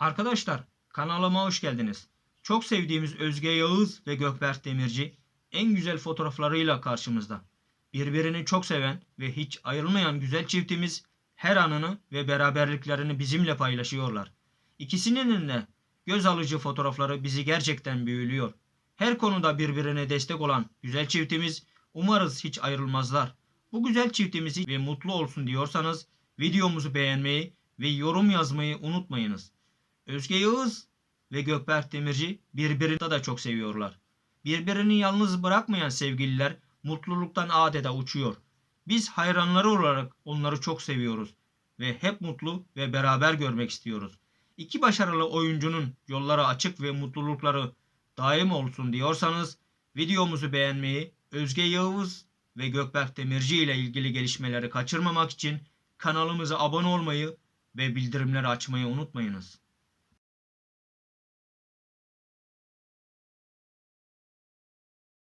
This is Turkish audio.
Arkadaşlar kanalıma hoş geldiniz. Çok sevdiğimiz Özge Yağız ve Gökberk Demirci en güzel fotoğraflarıyla karşımızda. Birbirini çok seven ve hiç ayrılmayan güzel çiftimiz her anını ve beraberliklerini bizimle paylaşıyorlar. İkisinin de göz alıcı fotoğrafları bizi gerçekten büyülüyor. Her konuda birbirine destek olan güzel çiftimiz umarız hiç ayrılmazlar. Bu güzel çiftimizi ve mutlu olsun diyorsanız videomuzu beğenmeyi ve yorum yazmayı unutmayınız. Özge Yağız ve Gökberk Demirci birbirini de çok seviyorlar. Birbirini yalnız bırakmayan sevgililer mutluluktan adeta uçuyor. Biz hayranları olarak onları çok seviyoruz ve hep mutlu ve beraber görmek istiyoruz. İki başarılı oyuncunun yolları açık ve mutlulukları daim olsun diyorsanız videomuzu beğenmeyi, Özge Yağız ve Gökberk Demirci ile ilgili gelişmeleri kaçırmamak için kanalımıza abone olmayı ve bildirimleri açmayı unutmayınız.